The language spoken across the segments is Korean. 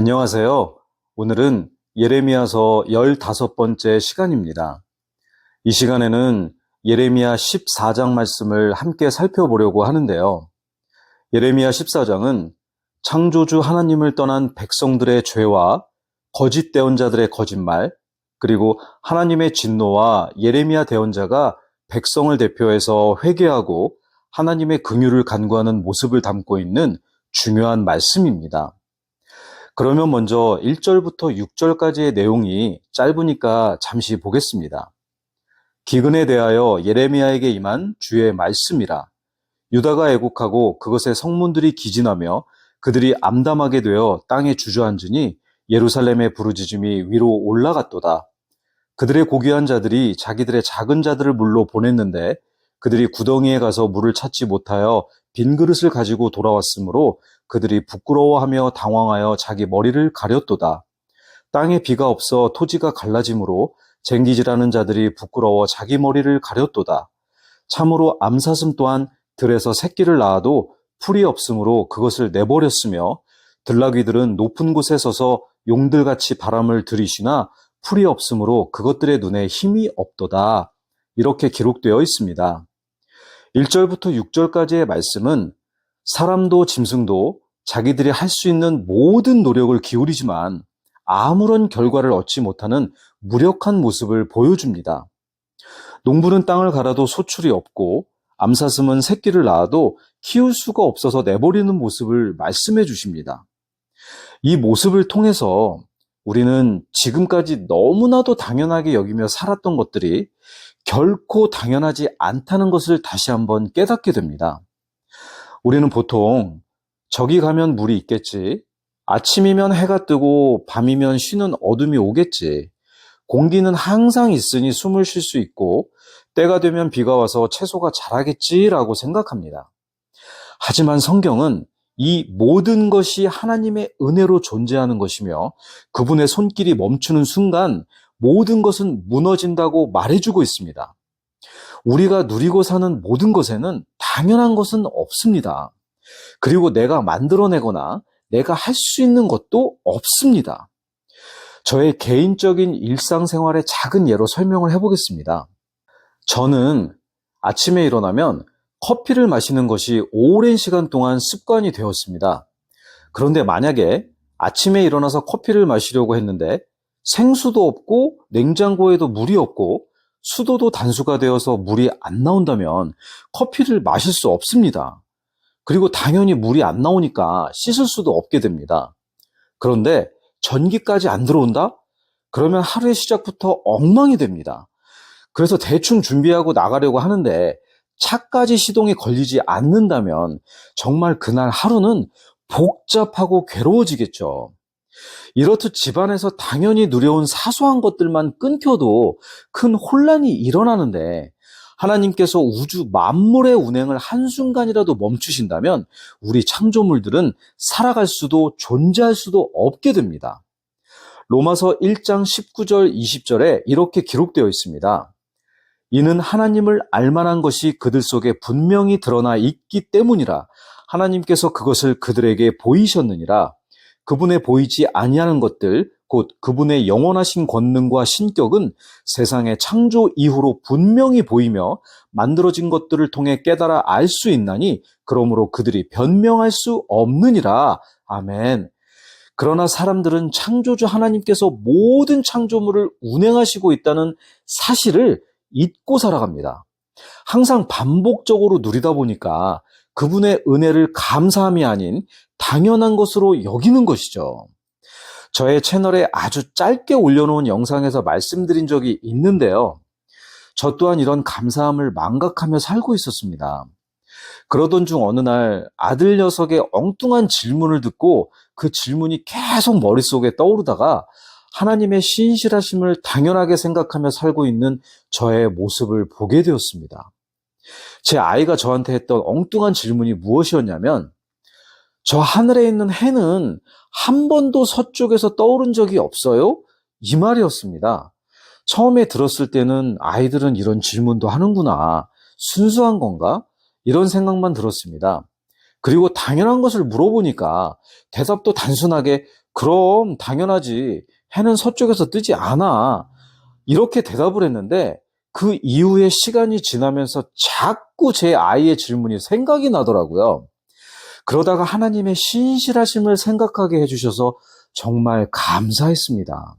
안녕하세요. 오늘은 예레미야서 15번째 시간입니다. 이 시간에는 예레미야 14장 말씀을 함께 살펴보려고 하는데요. 예레미야 14장은 창조주 하나님을 떠난 백성들의 죄와 거짓 대언자들의 거짓말, 그리고 하나님의 진노와 예레미야 대언자가 백성을 대표해서 회개하고 하나님의 긍휼을 간구하는 모습을 담고 있는 중요한 말씀입니다. 그러면 먼저 1절부터 6절까지의 내용이 짧으니까 잠시 보겠습니다. 기근에 대하여 예레미야에게 임한 주의 말씀이라. 유다가 애국하고 그것의 성문들이 기진하며 그들이 암담하게 되어 땅에 주저앉으니 예루살렘의 부르짖음이 위로 올라갔도다. 그들의 고귀한 자들이 자기들의 작은 자들을 물로 보냈는데 그들이 구덩이에 가서 물을 찾지 못하여 빈 그릇을 가지고 돌아왔으므로 그들이 부끄러워하며 당황하여 자기 머리를 가렸도다. 땅에 비가 없어 토지가 갈라짐으로 쟁기질하는 자들이 부끄러워 자기 머리를 가렸도다. 참으로 암사슴 또한 들에서 새끼를 낳아도 풀이 없으므로 그것을 내버렸으며 들나귀들은 높은 곳에 서서 용들같이 바람을 들이시나 풀이 없으므로 그것들의 눈에 힘이 없도다. 이렇게 기록되어 있습니다. 1절부터 6절까지의 말씀은 사람도 짐승도 자기들이 할 수 있는 모든 노력을 기울이지만 아무런 결과를 얻지 못하는 무력한 모습을 보여줍니다. 농부는 땅을 갈아도 소출이 없고 암사슴은 새끼를 낳아도 키울 수가 없어서 내버리는 모습을 말씀해 주십니다. 이 모습을 통해서 우리는 지금까지 너무나도 당연하게 여기며 살았던 것들이 결코 당연하지 않다는 것을 다시 한번 깨닫게 됩니다. 우리는 보통 저기 가면 물이 있겠지. 아침이면 해가 뜨고 밤이면 쉬는 어둠이 오겠지. 공기는 항상 있으니 숨을 쉴 수 있고 때가 되면 비가 와서 채소가 자라겠지라고 생각합니다. 하지만 성경은 이 모든 것이 하나님의 은혜로 존재하는 것이며 그분의 손길이 멈추는 순간 모든 것은 무너진다고 말해주고 있습니다. 우리가 누리고 사는 모든 것에는 당연한 것은 없습니다. 그리고 내가 만들어내거나 내가 할 수 있는 것도 없습니다. 저의 개인적인 일상생활의 작은 예로 설명을 해보겠습니다. 저는 아침에 일어나면 커피를 마시는 것이 오랜 시간 동안 습관이 되었습니다. 그런데 만약에 아침에 일어나서 커피를 마시려고 했는데 생수도 없고 냉장고에도 물이 없고 수도도 단수가 되어서 물이 안 나온다면 커피를 마실 수 없습니다. 그리고 당연히 물이 안 나오니까 씻을 수도 없게 됩니다. 그런데 전기까지 안 들어온다? 그러면 하루의 시작부터 엉망이 됩니다. 그래서 대충 준비하고 나가려고 하는데 차까지 시동이 걸리지 않는다면 정말 그날 하루는 복잡하고 괴로워지겠죠. 이렇듯 집안에서 당연히 누려온 사소한 것들만 끊겨도 큰 혼란이 일어나는데 하나님께서 우주 만물의 운행을 한순간이라도 멈추신다면 우리 창조물들은 살아갈 수도 존재할 수도 없게 됩니다. 로마서 1장 19절 20절에 이렇게 기록되어 있습니다. 이는 하나님을 알만한 것이 그들 속에 분명히 드러나 있기 때문이라 하나님께서 그것을 그들에게 보이셨느니라 그분의 보이지 아니하는 것들 곧 그분의 영원하신 권능과 신격은 세상의 창조 이후로 분명히 보이며 만들어진 것들을 통해 깨달아 알 수 있나니 그러므로 그들이 변명할 수 없느니라 아멘. 그러나 사람들은 창조주 하나님께서 모든 창조물을 운행하시고 있다는 사실을 잊고 살아갑니다. 항상 반복적으로 누리다 보니까 그분의 은혜를 감사함이 아닌 당연한 것으로 여기는 것이죠. 저의 채널에 아주 짧게 올려놓은 영상에서 말씀드린 적이 있는데요. 저 또한 이런 감사함을 망각하며 살고 있었습니다. 그러던 중 어느 날 아들 녀석의 엉뚱한 질문을 듣고 그 질문이 계속 머릿속에 떠오르다가 하나님의 신실하심을 당연하게 생각하며 살고 있는 저의 모습을 보게 되었습니다. 제 아이가 저한테 했던 엉뚱한 질문이 무엇이었냐면, 저 하늘에 있는 해는 한 번도 서쪽에서 떠오른 적이 없어요? 이 말이었습니다. 처음에 들었을 때는 아이들은 이런 질문도 하는구나. 순수한 건가? 이런 생각만 들었습니다. 그리고 당연한 것을 물어보니까 대답도 단순하게 그럼 당연하지. 해는 서쪽에서 뜨지 않아. 이렇게 대답을 했는데 그 이후에 시간이 지나면서 자꾸 제 아이의 질문이 생각이 나더라고요. 그러다가 하나님의 신실하심을 생각하게 해주셔서 정말 감사했습니다.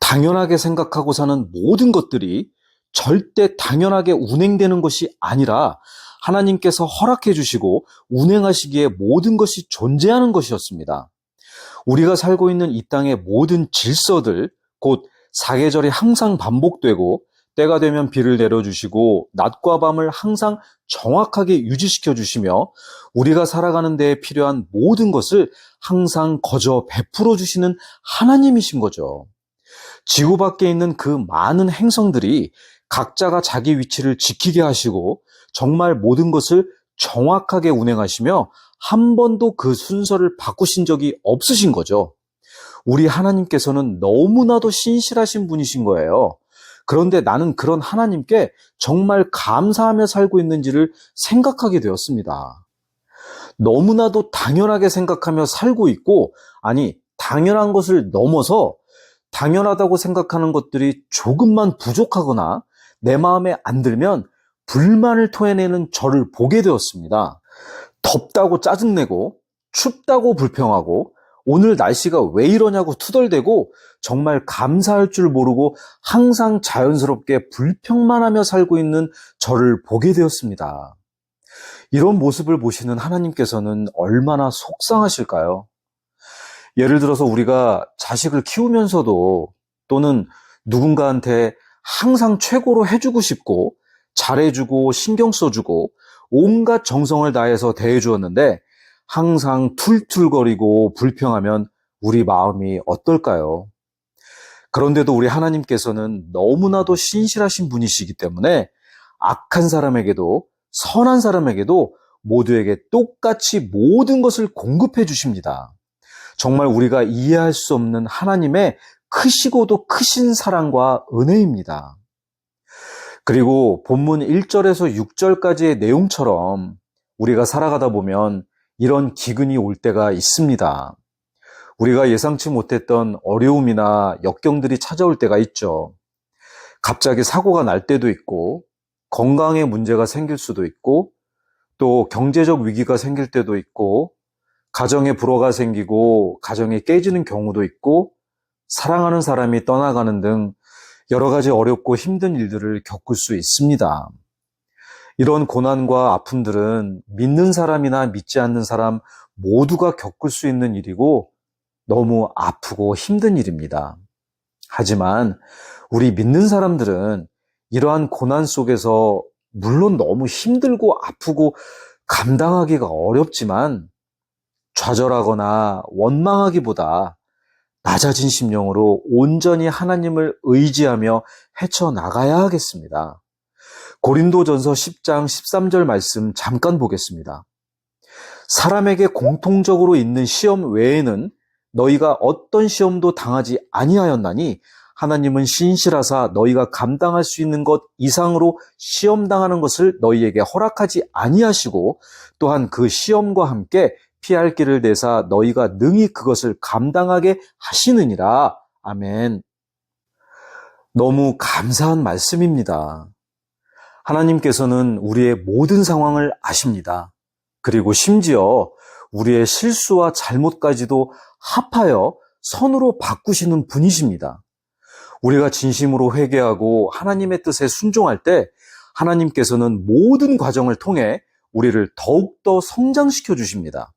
당연하게 생각하고 사는 모든 것들이 절대 당연하게 운행되는 것이 아니라 하나님께서 허락해 주시고 운행하시기에 모든 것이 존재하는 것이었습니다. 우리가 살고 있는 이 땅의 모든 질서들, 곧 사계절이 항상 반복되고 때가 되면 비를 내려주시고 낮과 밤을 항상 정확하게 유지시켜 주시며 우리가 살아가는 데에 필요한 모든 것을 항상 거저 베풀어 주시는 하나님이신 거죠. 지구 밖에 있는 그 많은 행성들이 각자가 자기 위치를 지키게 하시고 정말 모든 것을 정확하게 운행하시며 한 번도 그 순서를 바꾸신 적이 없으신 거죠. 우리 하나님께서는 너무나도 신실하신 분이신 거예요. 그런데 나는 그런 하나님께 정말 감사하며 살고 있는지를 생각하게 되었습니다. 너무나도 당연하게 생각하며 살고 있고, 아니, 당연한 것을 넘어서 당연하다고 생각하는 것들이 조금만 부족하거나 내 마음에 안 들면 불만을 토해내는 저를 보게 되었습니다. 덥다고 짜증내고 춥다고 불평하고 오늘 날씨가 왜 이러냐고 투덜대고 정말 감사할 줄 모르고 항상 자연스럽게 불평만 하며 살고 있는 저를 보게 되었습니다. 이런 모습을 보시는 하나님께서는 얼마나 속상하실까요? 예를 들어서 우리가 자식을 키우면서도 또는 누군가한테 항상 최고로 해주고 싶고 잘해주고 신경 써주고 온갖 정성을 다해서 대해주었는데 항상 툴툴거리고 불평하면 우리 마음이 어떨까요? 그런데도 우리 하나님께서는 너무나도 신실하신 분이시기 때문에 악한 사람에게도 선한 사람에게도 모두에게 똑같이 모든 것을 공급해 주십니다. 정말 우리가 이해할 수 없는 하나님의 크시고도 크신 사랑과 은혜입니다. 그리고 본문 1절에서 6절까지의 내용처럼 우리가 살아가다 보면 이런 기근이 올 때가 있습니다. 우리가 예상치 못했던 어려움이나 역경들이 찾아올 때가 있죠. 갑자기 사고가 날 때도 있고, 건강에 문제가 생길 수도 있고, 또 경제적 위기가 생길 때도 있고, 가정에 불화가 생기고, 가정이 깨지는 경우도 있고, 사랑하는 사람이 떠나가는 등 여러 가지 어렵고 힘든 일들을 겪을 수 있습니다. 이런 고난과 아픔들은 믿는 사람이나 믿지 않는 사람 모두가 겪을 수 있는 일이고 너무 아프고 힘든 일입니다. 하지만 우리 믿는 사람들은 이러한 고난 속에서 물론 너무 힘들고 아프고 감당하기가 어렵지만 좌절하거나 원망하기보다 낮아진 심령으로 온전히 하나님을 의지하며 헤쳐나가야 하겠습니다. 고린도전서 10장 13절 말씀 잠깐 보겠습니다. 사람에게 공통적으로 있는 시험 외에는 너희가 어떤 시험도 당하지 아니하였나니 하나님은 신실하사 너희가 감당할 수 있는 것 이상으로 시험 당하는 것을 너희에게 허락하지 아니하시고 또한 그 시험과 함께 피할 길을 내사 너희가 능히 그것을 감당하게 하시느니라. 아멘. 너무 감사한 말씀입니다. 하나님께서는 우리의 모든 상황을 아십니다. 그리고 심지어 우리의 실수와 잘못까지도 합하여 선으로 바꾸시는 분이십니다. 우리가 진심으로 회개하고 하나님의 뜻에 순종할 때 하나님께서는 모든 과정을 통해 우리를 더욱더 성장시켜 주십니다.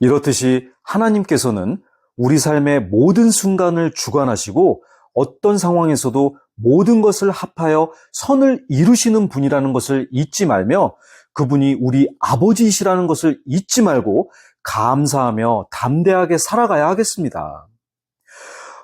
이렇듯이 하나님께서는 우리 삶의 모든 순간을 주관하시고 어떤 상황에서도 모든 것을 합하여 선을 이루시는 분이라는 것을 잊지 말며 그분이 우리 아버지이시라는 것을 잊지 말고 감사하며 담대하게 살아가야 하겠습니다.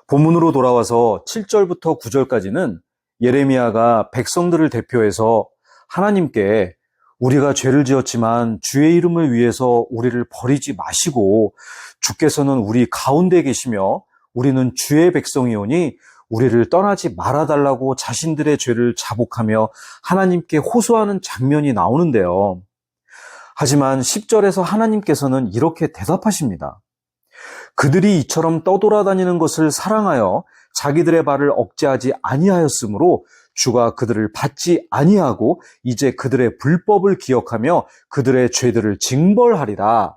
본문으로 돌아와서 7절부터 9절까지는 예레미야가 백성들을 대표해서 하나님께 우리가 죄를 지었지만 주의 이름을 위해서 우리를 버리지 마시고 주께서는 우리 가운데 계시며 우리는 주의 백성이오니 우리를 떠나지 말아달라고 자신들의 죄를 자복하며 하나님께 호소하는 장면이 나오는데요. 하지만 10절에서 하나님께서는 이렇게 대답하십니다. 그들이 이처럼 떠돌아다니는 것을 사랑하여 자기들의 발을 억제하지 아니하였으므로 주가 그들을 받지 아니하고 이제 그들의 불법을 기억하며 그들의 죄들을 징벌하리라.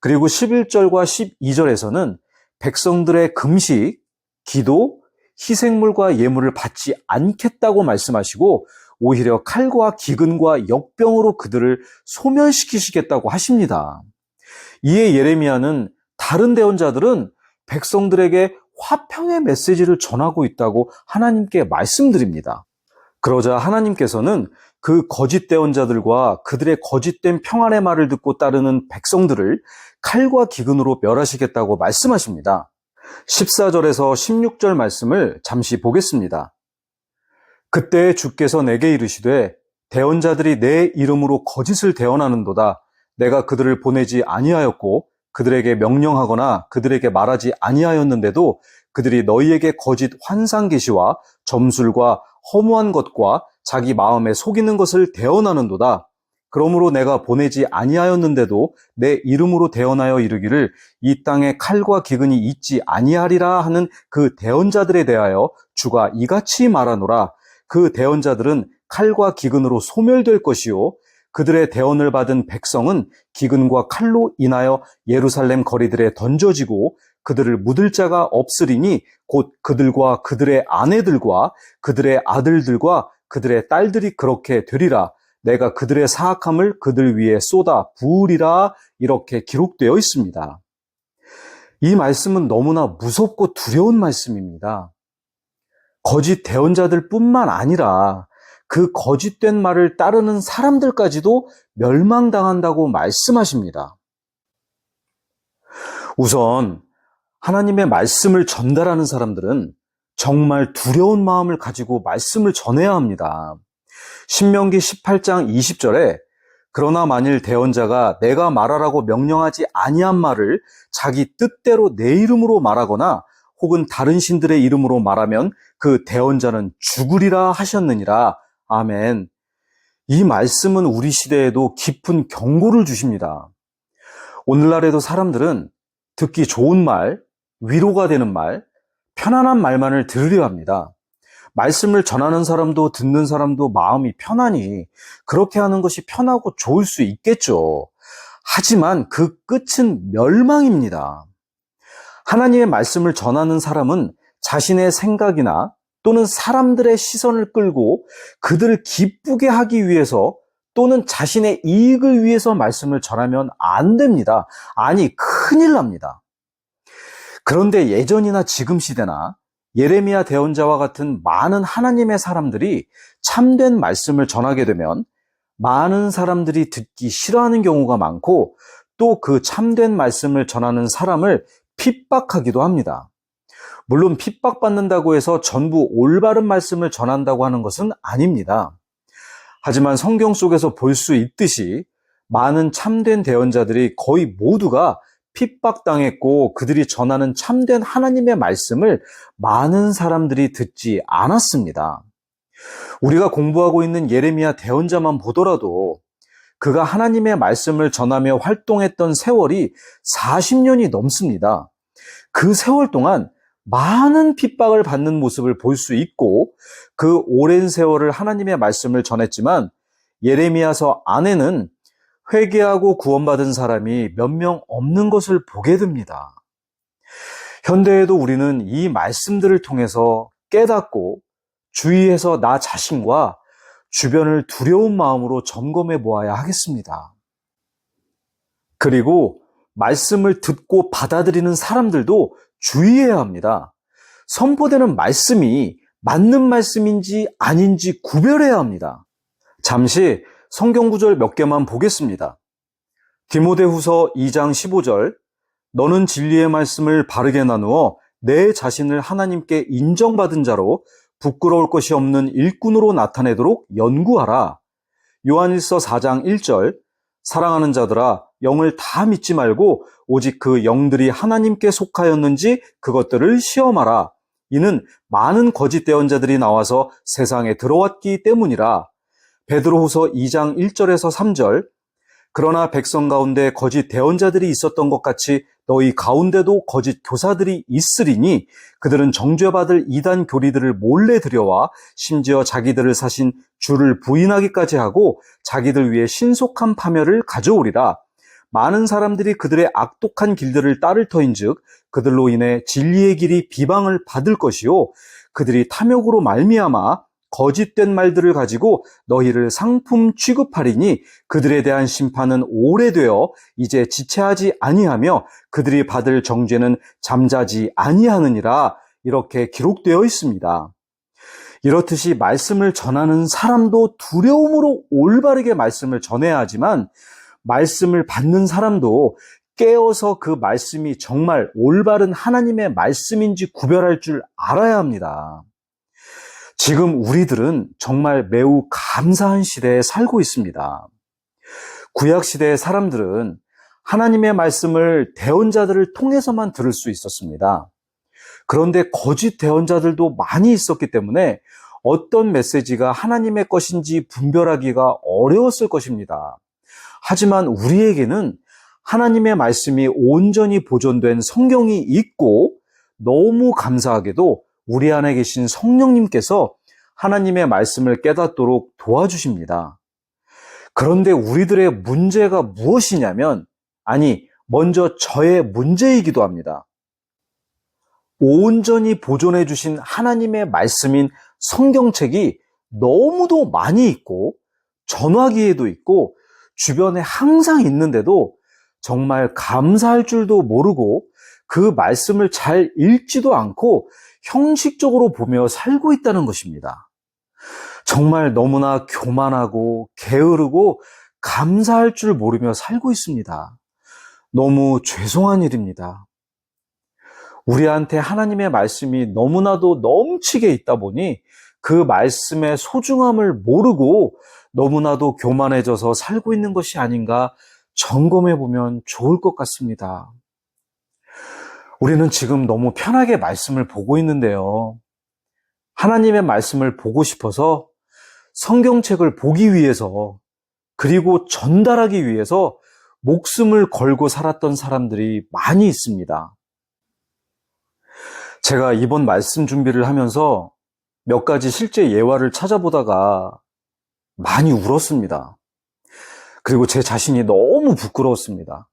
그리고 11절과 12절에서는 백성들의 금식, 기도, 희생물과 예물을 받지 않겠다고 말씀하시고 오히려 칼과 기근과 역병으로 그들을 소멸시키시겠다고 하십니다. 이에 예레미야는 다른 대언자들은 백성들에게 화평의 메시지를 전하고 있다고 하나님께 말씀드립니다. 그러자 하나님께서는 그 거짓 대언자들과 그들의 거짓된 평안의 말을 듣고 따르는 백성들을 칼과 기근으로 멸하시겠다고 말씀하십니다. 14절에서 16절 말씀을 잠시 보겠습니다. 그때 주께서 내게 이르시되 대언자들이 내 이름으로 거짓을 대언하는도다 내가 그들을 보내지 아니하였고 그들에게 명령하거나 그들에게 말하지 아니하였는데도 그들이 너희에게 거짓 환상 계시와 점술과 허무한 것과 자기 마음에 속이는 것을 대언하는도다. 그러므로 내가 보내지 아니하였는데도 내 이름으로 대언하여 이르기를 이 땅에 칼과 기근이 있지 아니하리라 하는 그 대언자들에 대하여 주가 이같이 말하노라. 그 대언자들은 칼과 기근으로 소멸될 것이요 그들의 대언을 받은 백성은 기근과 칼로 인하여 예루살렘 거리들에 던져지고 그들을 묻을 자가 없으리니 곧 그들과 그들의 아내들과 그들의 아들들과 그들의 딸들이 그렇게 되리라. 내가 그들의 사악함을 그들 위에 쏟아 부으리라. 이렇게 기록되어 있습니다. 이 말씀은 너무나 무섭고 두려운 말씀입니다. 거짓 대언자들 뿐만 아니라 그 거짓된 말을 따르는 사람들까지도 멸망당한다고 말씀하십니다. 우선 하나님의 말씀을 전달하는 사람들은 정말 두려운 마음을 가지고 말씀을 전해야 합니다. 신명기 18장 20절에 그러나 만일 대언자가 내가 말하라고 명령하지 아니한 말을 자기 뜻대로 내 이름으로 말하거나 혹은 다른 신들의 이름으로 말하면 그 대언자는 죽으리라 하셨느니라. 아멘. 이 말씀은 우리 시대에도 깊은 경고를 주십니다. 오늘날에도 사람들은 듣기 좋은 말, 위로가 되는 말, 편안한 말만을 들으려 합니다. 말씀을 전하는 사람도 듣는 사람도 마음이 편하니 그렇게 하는 것이 편하고 좋을 수 있겠죠. 하지만 그 끝은 멸망입니다. 하나님의 말씀을 전하는 사람은 자신의 생각이나 또는 사람들의 시선을 끌고 그들을 기쁘게 하기 위해서 또는 자신의 이익을 위해서 말씀을 전하면 안 됩니다. 아니, 큰일 납니다. 그런데 예전이나 지금 시대나 예레미야 대언자와 같은 많은 하나님의 사람들이 참된 말씀을 전하게 되면 많은 사람들이 듣기 싫어하는 경우가 많고 또 그 참된 말씀을 전하는 사람을 핍박하기도 합니다. 물론 핍박받는다고 해서 전부 올바른 말씀을 전한다고 하는 것은 아닙니다. 하지만 성경 속에서 볼 수 있듯이 많은 참된 대언자들이 거의 모두가 핍박당했고 그들이 전하는 참된 하나님의 말씀을 많은 사람들이 듣지 않았습니다. 우리가 공부하고 있는 예레미야 대언자만 보더라도 그가 하나님의 말씀을 전하며 활동했던 세월이 40년이 넘습니다. 그 세월 동안 많은 핍박을 받는 모습을 볼 수 있고 그 오랜 세월을 하나님의 말씀을 전했지만 예레미야서 안에는 회개하고 구원받은 사람이 몇 명 없는 것을 보게 됩니다. 현대에도 우리는 이 말씀들을 통해서 깨닫고 주의해서 나 자신과 주변을 두려운 마음으로 점검해 보아야 하겠습니다. 그리고 말씀을 듣고 받아들이는 사람들도 주의해야 합니다. 선포되는 말씀이 맞는 말씀인지 아닌지 구별해야 합니다. 잠시 성경 구절 몇 개만 보겠습니다. 디모데후서 2장 15절 너는 진리의 말씀을 바르게 나누어 내 자신을 하나님께 인정받은 자로 부끄러울 것이 없는 일꾼으로 나타내도록 연구하라. 요한일서 4장 1절 사랑하는 자들아 영을 다 믿지 말고 오직 그 영들이 하나님께 속하였는지 그것들을 시험하라. 이는 많은 거짓 대언자들이 나와서 세상에 들어왔기 때문이라. 베드로후서 2장 1절에서 3절 그러나 백성 가운데 거짓 대언자들이 있었던 것 같이 너희 가운데도 거짓 교사들이 있으리니 그들은 정죄받을 이단 교리들을 몰래 들여와 심지어 자기들을 사신 주를 부인하기까지 하고 자기들 위해 신속한 파멸을 가져오리라. 많은 사람들이 그들의 악독한 길들을 따를 터인즉 그들로 인해 진리의 길이 비방을 받을 것이요 그들이 탐욕으로 말미암아 거짓된 말들을 가지고 너희를 상품 취급하리니 그들에 대한 심판은 오래되어 이제 지체하지 아니하며 그들이 받을 정죄는 잠자지 아니하느니라 이렇게 기록되어 있습니다. 이렇듯이 말씀을 전하는 사람도 두려움으로 올바르게 말씀을 전해야 하지만 말씀을 받는 사람도 깨어서 그 말씀이 정말 올바른 하나님의 말씀인지 구별할 줄 알아야 합니다. 지금 우리들은 정말 매우 감사한 시대에 살고 있습니다. 구약 시대의 사람들은 하나님의 말씀을 대언자들을 통해서만 들을 수 있었습니다. 그런데 거짓 대언자들도 많이 있었기 때문에 어떤 메시지가 하나님의 것인지 분별하기가 어려웠을 것입니다. 하지만 우리에게는 하나님의 말씀이 온전히 보존된 성경이 있고 너무 감사하게도 우리 안에 계신 성령님께서 하나님의 말씀을 깨닫도록 도와주십니다. 그런데 우리들의 문제가 무엇이냐면, 아니, 먼저 저의 문제이기도 합니다. 온전히 보존해 주신 하나님의 말씀인 성경책이 너무도 많이 있고, 전화기에도 있고, 주변에 항상 있는데도 정말 감사할 줄도 모르고 그 말씀을 잘 읽지도 않고 형식적으로 보며 살고 있다는 것입니다. 정말 너무나 교만하고 게으르고 감사할 줄 모르며 살고 있습니다. 너무 죄송한 일입니다. 우리한테 하나님의 말씀이 너무나도 넘치게 있다 보니 그 말씀의 소중함을 모르고 너무나도 교만해져서 살고 있는 것이 아닌가 점검해 보면 좋을 것 같습니다. 우리는 지금 너무 편하게 말씀을 보고 있는데요. 하나님의 말씀을 보고 싶어서 성경책을 보기 위해서 그리고 전달하기 위해서 목숨을 걸고 살았던 사람들이 많이 있습니다. 제가 이번 말씀 준비를 하면서 몇 가지 실제 예화를 찾아보다가 많이 울었습니다. 그리고 제 자신이 너무 부끄러웠습니다.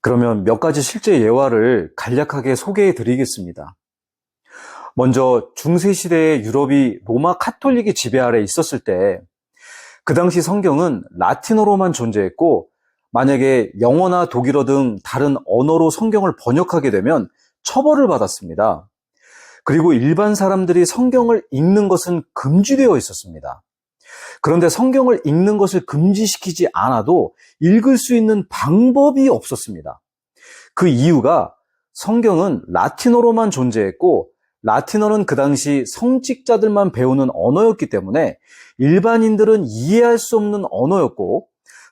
그러면 몇 가지 실제 예화를 간략하게 소개해 드리겠습니다. 먼저 중세시대의 유럽이 로마 카톨릭의 지배 아래 있었을 때, 그 당시 성경은 라틴어로만 존재했고, 만약에 영어나 독일어 등 다른 언어로 성경을 번역하게 되면 처벌을 받았습니다. 그리고 일반 사람들이 성경을 읽는 것은 금지되어 있었습니다. 그런데 성경을 읽는 것을 금지시키지 않아도 읽을 수 있는 방법이 없었습니다. 그 이유가 성경은 라틴어로만 존재했고 라틴어는 그 당시 성직자들만 배우는 언어였기 때문에 일반인들은 이해할 수 없는 언어였고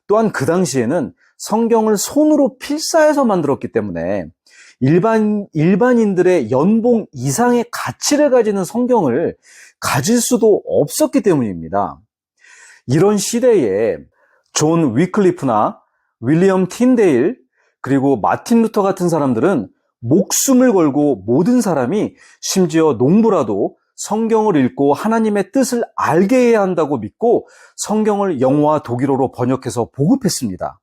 또한 그 당시에는 성경을 손으로 필사해서 만들었기 때문에 일반, 일반인들의 연봉 이상의 가치를 가지는 성경을 가질 수도 없었기 때문입니다. 이런 시대에 존 위클리프나 윌리엄 틴데일 그리고 마틴 루터 같은 사람들은 목숨을 걸고 모든 사람이 심지어 농부라도 성경을 읽고 하나님의 뜻을 알게 해야 한다고 믿고 성경을 영어와 독일어로 번역해서 보급했습니다.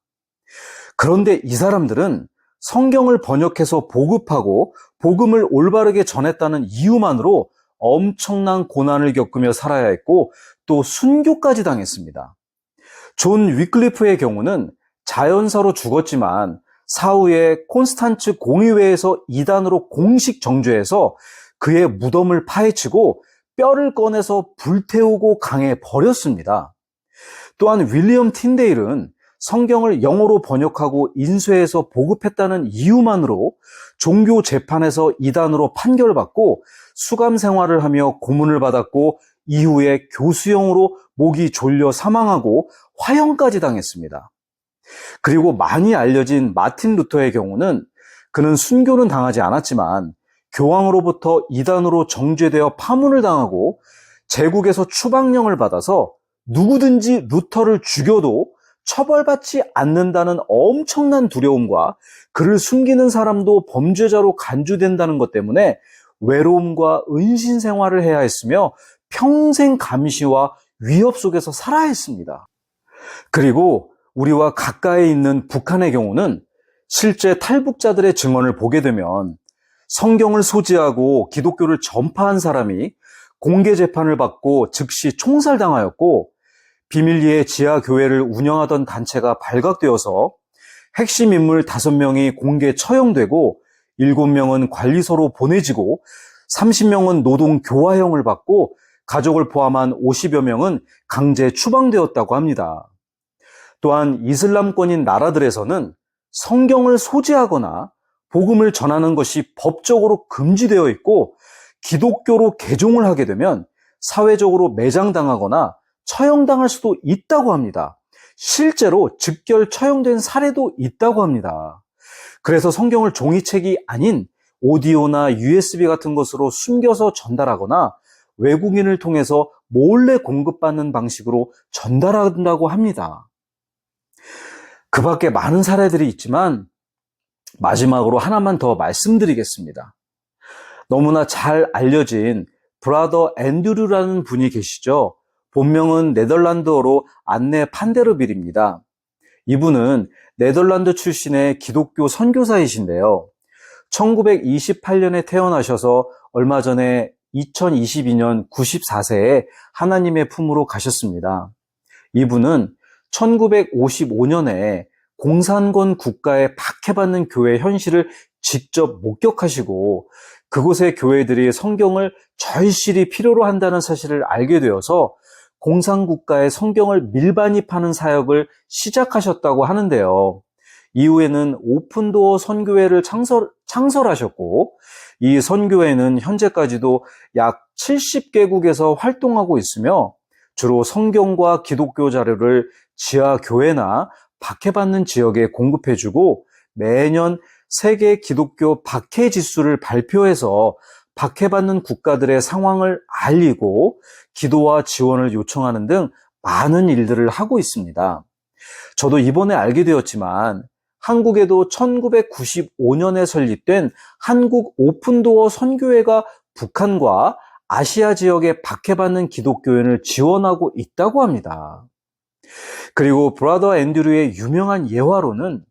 그런데 이 사람들은 성경을 번역해서 보급하고 복음을 올바르게 전했다는 이유만으로 엄청난 고난을 겪으며 살아야 했고 또 순교까지 당했습니다. 존 위클리프의 경우는 자연사로 죽었지만 사후에 콘스탄츠 공의회에서 이단으로 공식 정죄해서 그의 무덤을 파헤치고 뼈를 꺼내서 불태우고 강에 버렸습니다. 또한 윌리엄 틴데일은 성경을 영어로 번역하고 인쇄해서 보급했다는 이유만으로 종교 재판에서 이단으로 판결받고 수감 생활을 하며 고문을 받았고 이후에 교수형으로 목이 졸려 사망하고 화형까지 당했습니다. 그리고 많이 알려진 마틴 루터의 경우는 그는 순교는 당하지 않았지만 교황으로부터 이단으로 정죄되어 파문을 당하고 제국에서 추방령을 받아서 누구든지 루터를 죽여도 처벌받지 않는다는 엄청난 두려움과 그를 숨기는 사람도 범죄자로 간주된다는 것 때문에 외로움과 은신 생활을 해야 했으며 평생 감시와 위협 속에서 살아야 했습니다. 그리고 우리와 가까이 있는 북한의 경우는 실제 탈북자들의 증언을 보게 되면 성경을 소지하고 기독교를 전파한 사람이 공개 재판을 받고 즉시 총살당하였고 비밀리에 지하 교회를 운영하던 단체가 발각되어서 핵심 인물 5명이 공개 처형되고 7명은 관리소로 보내지고 30명은 노동 교화형을 받고 가족을 포함한 50여 명은 강제 추방되었다고 합니다. 또한 이슬람권인 나라들에서는 성경을 소지하거나 복음을 전하는 것이 법적으로 금지되어 있고 기독교로 개종을 하게 되면 사회적으로 매장당하거나 처형당할 수도 있다고 합니다. 실제로 즉결 처형된 사례도 있다고 합니다. 그래서 성경을 종이책이 아닌 오디오나 USB 같은 것으로 숨겨서 전달하거나 외국인을 통해서 몰래 공급받는 방식으로 전달한다고 합니다. 그 밖에 많은 사례들이 있지만 마지막으로 하나만 더 말씀드리겠습니다. 너무나 잘 알려진 브라더 앤드류라는 분이 계시죠. 본명은 네덜란드어로 안네 판데르빌입니다. 이분은 네덜란드 출신의 기독교 선교사이신데요. 1928년에 태어나셔서 얼마 전에 2022년 94세에 하나님의 품으로 가셨습니다. 이분은 1955년에 공산권 국가에 박해받는 교회 현실을 직접 목격하시고 그곳의 교회들이 성경을 절실히 필요로 한다는 사실을 알게 되어서 공산국가의 성경을 밀반입하는 사역을 시작하셨다고 하는데요. 이후에는 오픈도어 선교회를 창설, 창설하셨고, 이 선교회는 현재까지도 약 70개국에서 활동하고 있으며, 주로 성경과 기독교 자료를 지하 교회나 박해받는 지역에 공급해주고, 매년 세계 기독교 박해 지수를 발표해서 박해받는 국가들의 상황을 알리고 기도와 지원을 요청하는 등 많은 일들을 하고 있습니다. 저도 이번에 알게 되었지만 한국에도 1995년에 설립된 한국 오픈도어 선교회가 북한과 아시아 지역에 박해받는 기독교인을 지원하고 있다고 합니다. 그리고 브라더 앤드류의 유명한 예화로는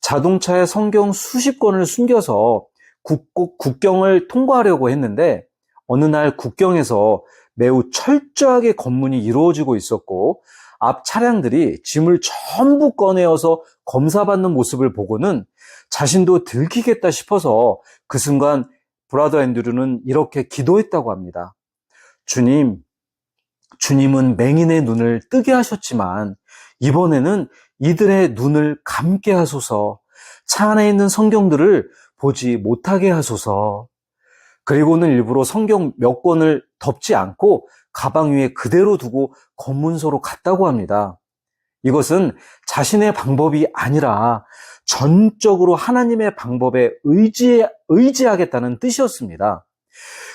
자동차에 성경 수십 권을 숨겨서 국, 국경을 통과하려고 했는데 어느 날 국경에서 매우 철저하게 검문이 이루어지고 있었고 앞 차량들이 짐을 전부 꺼내어서 검사받는 모습을 보고는 자신도 들키겠다 싶어서 그 순간 브라더 앤드류는 이렇게 기도했다고 합니다. 주님, 주님은 맹인의 눈을 뜨게 하셨지만 이번에는 이들의 눈을 감게 하소서 차 안에 있는 성경들을 보지 못하게 하소서. 그리고는 일부러 성경 몇 권을 덮지 않고 가방 위에 그대로 두고 검문소로 갔다고 합니다. 이것은 자신의 방법이 아니라 전적으로 하나님의 방법에 의지, 의지하겠다는 뜻이었습니다.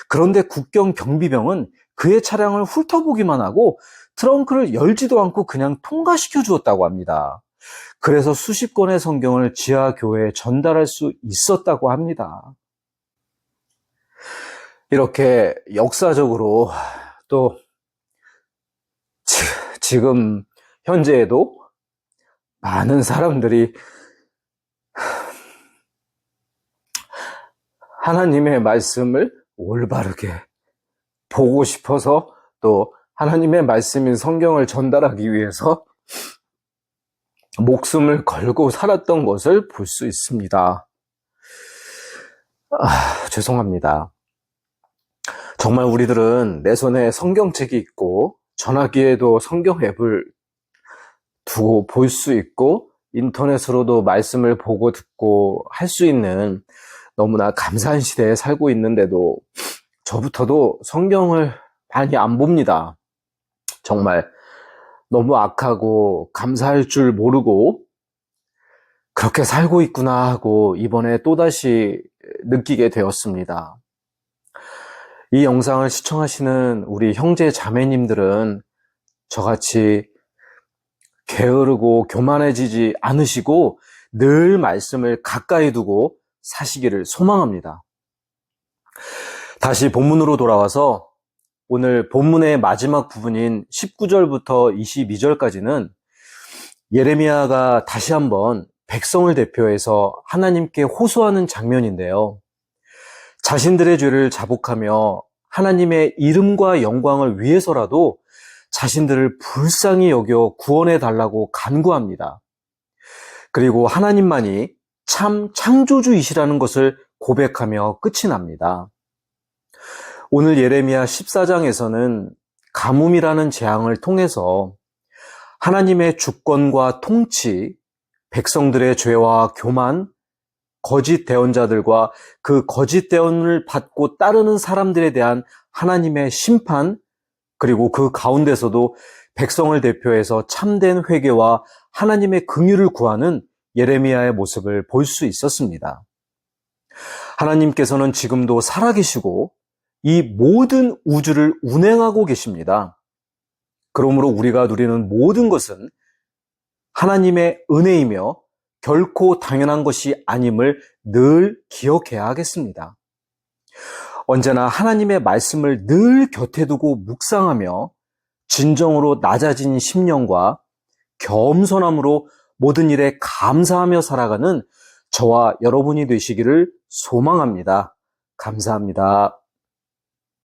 그런데 국경 경비병은 그의 차량을 훑어보기만 하고 트렁크를 열지도 않고 그냥 통과시켜 주었다고 합니다. 그래서 수십 권의 성경을 지하 교회에 전달할 수 있었다고 합니다. 이렇게 역사적으로 또 지금 현재에도 많은 사람들이 하나님의 말씀을 올바르게 보고 싶어서 또 하나님의 말씀인 성경을 전달하기 위해서 목숨을 걸고 살았던 것을 볼 수 있습니다. 아, 죄송합니다. 정말 우리들은 내 손에 성경책이 있고 전화기에도 성경 앱을 두고 볼 수 있고 인터넷으로도 말씀을 보고 듣고 할 수 있는 너무나 감사한 시대에 살고 있는데도 저부터도 성경을 많이 안 봅니다. 정말 너무 악하고 감사할 줄 모르고 그렇게 살고 있구나 하고 이번에 또다시 느끼게 되었습니다. 이 영상을 시청하시는 우리 형제 자매님들은 저같이 게으르고 교만해지지 않으시고 늘 말씀을 가까이 두고 사시기를 소망합니다. 다시 본문으로 돌아와서 오늘 본문의 마지막 부분인 19절부터 22절까지는 예레미야가 다시 한번 백성을 대표해서 하나님께 호소하는 장면인데요. 자신들의 죄를 자복하며 하나님의 이름과 영광을 위해서라도 자신들을 불쌍히 여겨 구원해 달라고 간구합니다. 그리고 하나님만이 참 창조주이시라는 것을 고백하며 끝이 납니다. 오늘 예레미야 14장에서는 가뭄이라는 재앙을 통해서 하나님의 주권과 통치, 백성들의 죄와 교만, 거짓 대언자들과 그 거짓 대언을 받고 따르는 사람들에 대한 하나님의 심판, 그리고 그 가운데서도 백성을 대표해서 참된 회개와 하나님의 긍휼을 구하는 예레미야의 모습을 볼 수 있었습니다. 하나님께서는 지금도 살아계시고 이 모든 우주를 운행하고 계십니다. 그러므로 우리가 누리는 모든 것은 하나님의 은혜이며 결코 당연한 것이 아님을 늘 기억해야 하겠습니다. 언제나 하나님의 말씀을 늘 곁에 두고 묵상하며 진정으로 낮아진 심령과 겸손함으로 모든 일에 감사하며 살아가는 저와 여러분이 되시기를 소망합니다. 감사합니다.